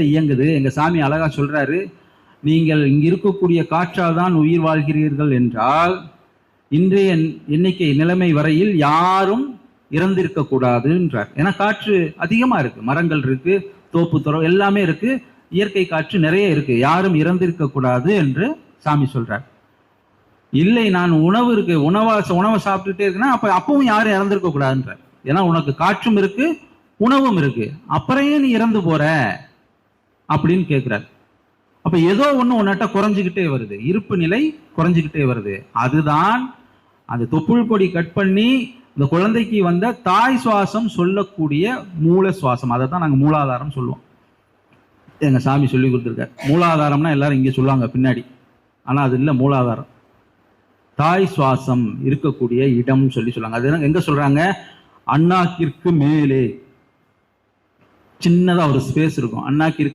இயங்குது. எங்க சாமி அழகா சொல்றாரு நீங்கள் இங்க இருக்கக்கூடிய காற்றால் தான் உயிர் வாழ்கிறீர்கள் என்றால் இன்றைய எண்ணிக்கை நிலைமை வரையில் யாரும் இறந்திருக்க கூடாதுன்றார் ஏன்னா காற்று அதிகமா இருக்கு. மரங்கள் இருக்கு தோப்பு துறவு எல்லாமே இருக்கு. இயற்கை காற்று நிறைய இருக்கு. யாரும் இறந்திருக்க கூடாது என்று சாமி சொல்கிறார் இல்லை நான் உணவு இருக்கு. உணவா உணவை சாப்பிட்டுட்டே இருக்குன்னா அப்ப அப்பவும் யாரும் இறந்திருக்க கூடாதுன்ற ஏன்னா உனக்கு காற்றும் இருக்கு உணவும் இருக்கு. அப்புறம் ஏன் நீ இறந்து போற. அப்படின்னு கேட்கிறார் அப்ப ஏதோ ஒன்று உன்னட்ட குறைஞ்சுக்கிட்டே வருது. இருப்பு நிலை குறைஞ்சுக்கிட்டே வருது. அதுதான் அந்த தொப்புள் கொடி கட் பண்ணி இந்த குழந்தைக்கு வந்த தாய் சுவாசம் சொல்லக்கூடிய மூல சுவாசம். அதை தான் நாங்கள் மூலாதாரம் சொல்லுவோம். எங்க சாமி சொல்லி கொடுத்துருக்காரு. மூலாதாரம்னா எல்லாரும் இங்கே சொல்லுவாங்க பின்னாடி. ஆனால் அது இல்லை மூலாதாரம். தாய் சுவாசம் இருக்கக்கூடிய இடம் சொல்லி சொல்லுவாங்க. அது எங்க சொல்றாங்க? அண்ணாக்கிற்கு மேலே. சின்னதாக ஒரு ஸ்பேஸ் இருக்கும். அண்ணாக்கிற்கு